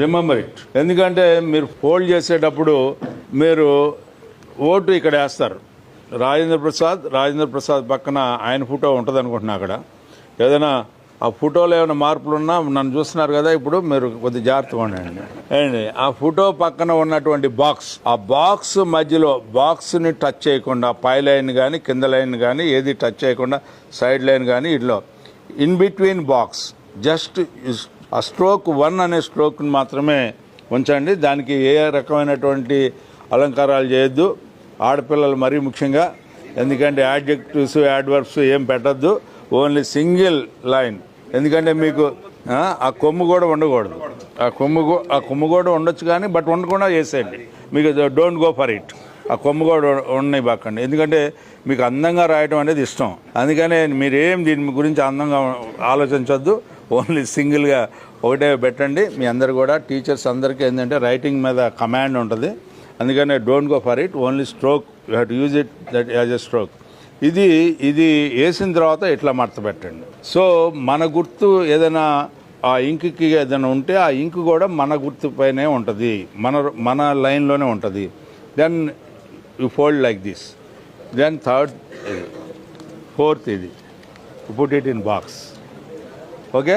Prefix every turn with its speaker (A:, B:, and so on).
A: Remember it ఎందుకంటే మీరు fold చేసేటప్పుడు మీరు ఓటు ఇక్కడ వేస్తారు. రాజేంద్ర ప్రసాద్ రాజేంద్ర ప్రసాద్ పక్కన ఆయన ఫోటో ఉంటుంది అనుకుంటున్నా అక్కడ. ఏదైనా ఆ ఫోటోలో ఏమైనా మార్పులు ఉన్నా నన్ను చూస్తున్నారు కదా ఇప్పుడు మీరు కొద్ది జాగ్రత్తగా ఉండండి. అండి ఆ ఫోటో పక్కన ఉన్నటువంటి బాక్స్ ఆ బాక్స్ మధ్యలో బాక్స్ని టచ్ చేయకుండా పై లైన్ కానీ కింద లైన్ కానీ ఏది టచ్ చేయకుండా సైడ్ లైన్ కానీ ఇట్లా ఇన్ బిట్వీన్ బాక్స్ జస్ట్ ఆ స్ట్రోక్ వన్ అనే స్ట్రోక్ని మాత్రమే ఉంచండి. దానికి ఏ రకమైనటువంటి అలంకారాలు చేయొద్దు. ఆడపిల్లలు మరీ ముఖ్యంగా ఎందుకంటే యాడ్జెక్టివ్స్ యాడ్వర్బ్స్ ఏం పెట్టద్దు. ఓన్లీ సింగిల్ లైన్ ఎందుకంటే మీకు ఆ, కొమ్ము కూడా ఉండకూడదు. ఆ కొమ్ము ఆ కొమ్ము కూడా ఉండొచ్చు కానీ బట్ ఉండకుండా చేసేయండి. మీకు డోంట్ గో ఫర్ ఇట్ ఆ కొమ్ము కూడా ఉన్నాయి బాకండి ఎందుకంటే మీకు అందంగా రాయడం అనేది ఇష్టం. అందుకనే మీరేం దీని గురించి అందంగా ఆలోచించొద్దు. ఓన్లీ సింగిల్గా ఒకటే పెట్టండి. మీ అందరు కూడా టీచర్స్ అందరికీ ఏంటంటే రైటింగ్ మీద కమాండ్ ఉంటుంది. అందుకనే don't go for it. Only stroke. You have to use it that as a stroke. ఇది ఇది వేసిన తర్వాత ఇట్లా మడత పెట్టండి. సో మన గుర్తు ఏదైనా ఆ ఇంక్కి ఏదైనా ఉంటే ఆ ఇంక్ కూడా మన గుర్తు పైనే ఉంటుంది. మన మన లైన్లోనే ఉంటుంది. Then you fold like this then third fourth ఇది. Put it in box okay?